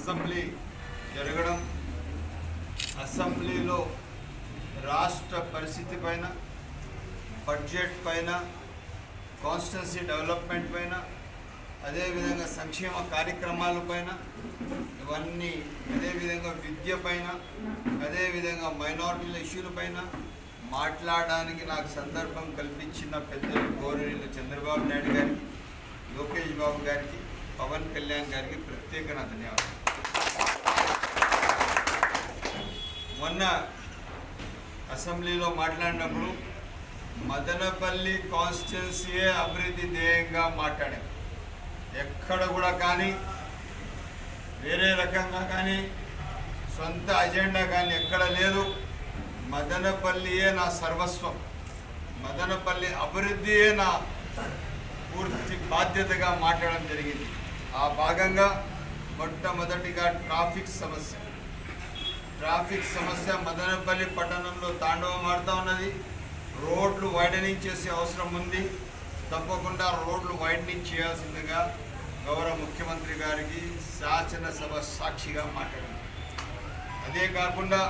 Assembly జరగడం అసెంబ్లీలో రాష్ట్ర పరిస్థితి పైన బడ్జెట్ పైన కాన్స్టిట్యున్సీ డెవలప్మెంట్ పైన అదేవిధంగా సంక్షేమ కార్యక్రమాల పైన ఇవన్నీ అదేవిధంగా విద్య పైన అదేవిధంగా మైనారిటీల ఇష్యూల పైన మాట్లాడడానికి నాకు సందర్భం కల్పించిన పెద్దలు గౌరవీయులు చంద్రబాబు నాయుడు గారికి లోకేష్ బాబు గారికి పవన్ కళ్యాణ్ గారికి ప్రత్యేక నా ధన్యవాదాలు. మొన్న అసెంబ్లీలో మాట్లాడినప్పుడు మదనపల్లి కాన్స్టిట్యున్సీయే అభివృద్ధి ధ్యేయంగా మాట్లాడాం. ఎక్కడ కూడా కానీ వేరే రకంగా కానీ సొంత అజెండా కానీ ఎక్కడ లేదు. మదనపల్లియే నా సర్వస్వం. మదనపల్లి అభివృద్ధియే నా పూర్తి బాధ్యతగా మాట్లాడడం జరిగింది. ఆ భాగంగా మొట్టమొదటిగా ట్రాఫిక్ సమస్య. ట్రాఫిక్ సమస్య మదనపల్లి పట్టణంలో తాండవం ఆడుతూ ఉన్నది. రోడ్లు వైడనింగ్ చేసే అవసరం ఉంది. తప్పకుండా రోడ్లు వైడనింగ్ చేయాల్సిందిగా గౌరవ ముఖ్యమంత్రి గారికి శాసనసభ సాక్షిగా మాట్లాడింది అదే కాకుండా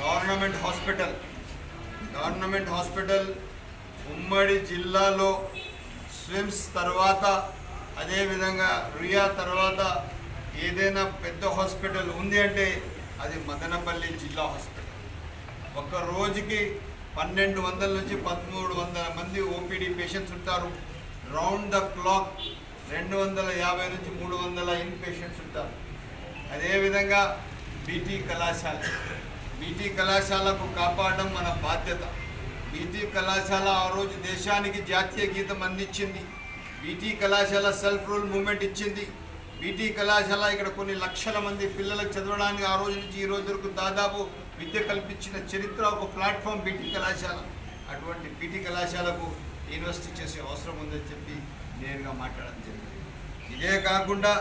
గవర్నమెంట్ హాస్పిటల్ గవర్నమెంట్ హాస్పిటల్ ఉమ్మడి జిల్లాలో స్విమ్స్ తర్వాత అదేవిధంగా రుయా తర్వాత ఏదైనా పెద్ద హాస్పిటల్ ఉంది అంటే అది మదనపల్లి జిల్లా హాస్పిటల్. ఒక్క రోజుకి పన్నెండు వందల నుంచి పదమూడు వందల మంది ఓపీడీ పేషెంట్స్ ఉంటారు. రౌండ్ ద క్లాక్ రెండు వందల యాభై నుంచి మూడు వందల ఇన్ పేషెంట్స్ ఉంటారు. అదేవిధంగా బీటీ కళాశాల. బీటీ కళాశాలకు కాపాడడం మన బాధ్యత. బీటీ కళాశాల ఆ రోజు దేశానికి జాతీయ గీతం అందించింది. బీటీ కళాశాల సెల్ఫ్ రూల్ మూమెంట్ ఇచ్చింది. బీటీ కళాశాల ఇక్కడ కొన్ని లక్షల మంది పిల్లలకు చదవడానికి ఆ రోజు నుంచి ఈ రోజు వరకు దాదాపు విద్య కల్పించిన చరిత్ర ఒక ప్లాట్ఫామ్ బీటీ కళాశాల. అటువంటి బీటీ కళాశాలకు యూనివర్సిటీ చేసే అవసరం ఉందని చెప్పి నేరుగా మాట్లాడడం జరిగింది. ఇదే కాకుండా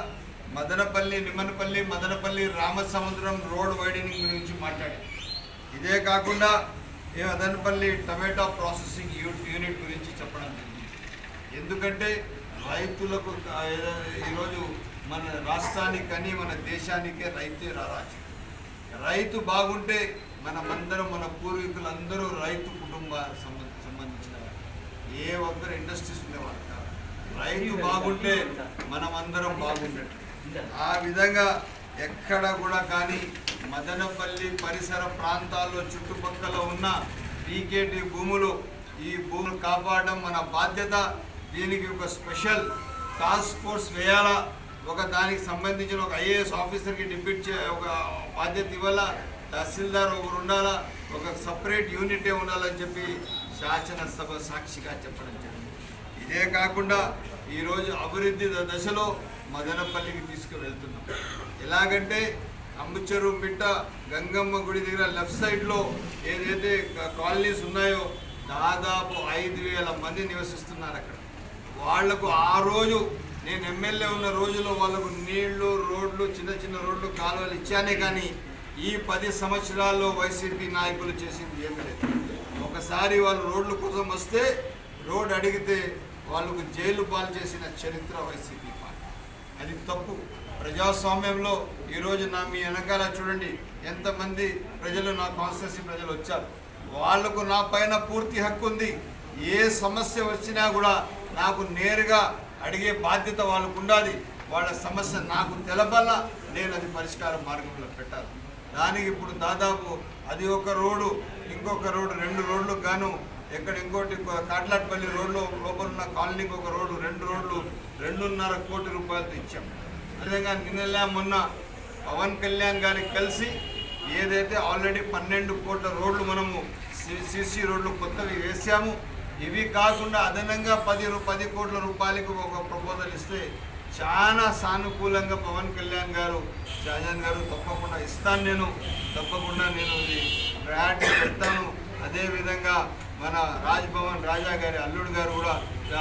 మదనపల్లి నిమ్మనపల్లి మదనపల్లి రామసముద్రం రోడ్ వైడనింగ్ గురించి మాట్లాడాం ఇదే కాకుండా ఈ మదనపల్లి టమాటా ప్రాసెసింగ్ యూనిట్ గురించి చెప్పడం జరిగింది. ఎందుకంటే రైతులకు ఏదో- ఈరోజు మన రాష్ట్రానికి కానీ మన దేశానికే రైతే రారాజు. రైతు బాగుంటే మనమందరం మన పూర్వీకులందరూ రైతు కుటుంబ సంబంధ సంబంధించిన. ఏ ఒక్కరు ఇండస్ట్రీస్ ఉండేవారు కాదు. రైతు బాగుంటే మనమందరం బాగుండేట్టు ఆ విధంగా ఎక్కడ కూడా కానీ మదనపల్లి పరిసర ప్రాంతాల్లో చుట్టుపక్కల ఉన్న పీకేటి భూములు ఈ భూములు కాపాడడం మన బాధ్యత. దీనికి ఒక స్పెషల్ టాస్క్ ఫోర్స్ వేయాలా? ఒక దానికి సంబంధించిన ఒక ఐఏఎస్ ఆఫీసర్కి డిప్యూట్ చే ఒక బాధ్యత ఇవ్వాలా? తహసీల్దార్ ఒకరు ఉండాలా? ఒక సపరేట్ యూనిటే ఉండాలని చెప్పి శాసనసభ సాక్షిగా చెప్పడం జరిగింది. ఇదే కాకుండా ఈరోజు అభివృద్ధి దశలో మదనపల్లికి తీసుకువెళ్తున్నాం. ఎలాగంటే అంబుచెరు బిట్ట గంగమ్మ గుడి దగ్గర లెఫ్ట్ సైడ్లో ఏదైతే కాలనీస్ ఉన్నాయో దాదాపు ఐదు వేల మంది నివసిస్తున్నారు అక్కడ వాళ్ళకు ఆ రోజు నేను ఎమ్మెల్యే ఉన్న రోజుల్లో వాళ్ళకు నీళ్ళు రోడ్లు చిన్న చిన్న రోడ్లు కాలువలు ఇచ్చానే కానీ ఈ పది సంవత్సరాల్లో వైసీపీ నాయకులు చేసింది ఏమి లేదు. ఒకసారి వాళ్ళు రోడ్ల కోసం వస్తే రోడ్ అడిగితే వాళ్ళకు జైలు పాలు చేసిన చరిత్ర వైసీపీ పార్టీ. అది తప్పు. ప్రజాస్వామ్యంలో ఈరోజు నా మీ వెనకాల చూడండి ఎంతమంది ప్రజలు నా కాన్స్టిట్యూన్సీ ప్రజలు వచ్చారు. వాళ్ళకు నా పైన పూర్తి హక్కు ఉంది. ఏ సమస్య వచ్చినా కూడా నాకు నేరుగా అడిగే బాధ్యత వాళ్ళకు ఉండాలి వాళ్ళ సమస్య నాకు తెలపల్ల నేను అది పరిష్కార మార్గంలో పెట్టాలి. దానికి ఇప్పుడు దాదాపు అది ఒక రోడ్డు ఇంకొక రోడ్డు రెండు రోడ్లు గాను ఎక్కడ ఇంకోటి కాట్లాట్పల్లి రోడ్లో లోపల ఉన్న కాలనీకి ఒక రోడ్డు రెండు రోడ్లు రెండున్నర కోటి రూపాయలతో ఇచ్చాం. అదేవిధంగా నిన్నలే మొన్న పవన్ కళ్యాణ్ గారికి కలిసి ఏదైతే ఆల్రెడీ పన్నెండు కోట్ల రోడ్లు మనము సిసి రోడ్లు కొత్తవి వేసాము ఇవి కాకుండా అదనంగా పది పది కోట్ల రూపాయలకు ఒక ప్రపోజల్ ఇస్తే చాలా సానుకూలంగా పవన్ కళ్యాణ్ గారు షాజాన్ గారు తప్పకుండా ఇస్తాను నేను తప్పకుండా నేను ఇది ప్రయారిటీ పెడతాను. అదేవిధంగా మన రాజ్ భవన్ రాజా గారి అల్లుడు గారు కూడా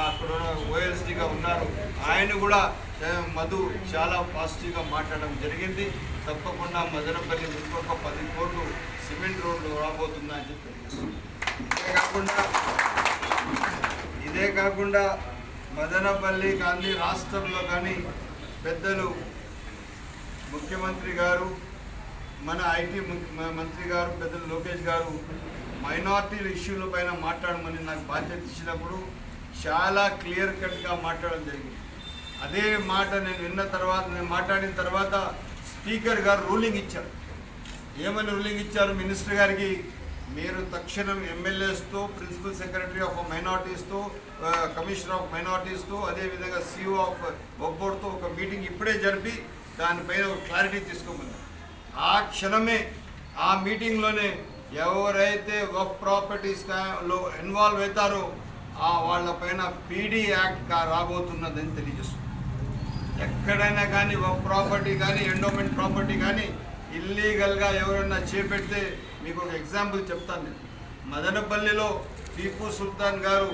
అక్కడ ఓఎస్డీగా ఉన్నారు. ఆయన కూడా మధు చాలా పాజిటివ్గా మాట్లాడడం జరిగింది. తప్పకుండా మదనపల్లి ఇంకొక పది కోట్లు సిమెంట్ రోడ్లు రాబోతుందని చెప్పి. తెలియజేస్తున్నాను. అంతేకాకుండా అంతేకాకుండా మదనపల్లి కానీ రాష్ట్రంలో కానీ పెద్దలు ముఖ్యమంత్రి గారు మన ఐటీ మంత్రి గారు పెద్దలు లోకేష్ గారు మైనార్టీల ఇష్యూల పైన మాట్లాడమని నాకు బాధ్యత ఇచ్చినప్పుడు చాలా క్లియర్ కట్గా మాట్లాడడం జరిగింది. అదే మాట నేను విన్న తర్వాత నేను మాట్లాడిన తర్వాత స్పీకర్ గారు రూలింగ్ ఇచ్చారు. ఏమని రూలింగ్ ఇచ్చారు? మినిస్టర్ గారికి మీరు తక్షణం ఎమ్మెల్యేస్తో ప్రిన్సిపల్ సెక్రటరీ ఆఫ్ మైనార్టీస్తో కమిషనర్ ఆఫ్ మైనార్టీస్తో అదేవిధంగా సిఇఓ ఆఫ్ వక్ ఒక మీటింగ్ ఇప్పుడే జరిపి దానిపైన ఒక క్లారిటీ తీసుకోమన్నారు ఆ క్షణమే ఆ మీటింగ్లోనే ఎవరైతే వక్ ప్రాపర్టీస్లో ఇన్వాల్వ్ అవుతారో ఆ వాళ్ళపైన పీడీ యాక్ట్ రాబోతున్నదని తెలియజేస్తుంది. ఎక్కడైనా కానీ ఒక ప్రాపర్టీ కానీ ఎండోమెంట్ ప్రాపర్టీ కానీ ఇల్లీగల్గా ఎవరైనా చేపెడితే మీకు ఒక ఎగ్జాంపుల్ చెప్తాను నేను. మదనపల్లిలో టీపు సుల్తాన్ గారు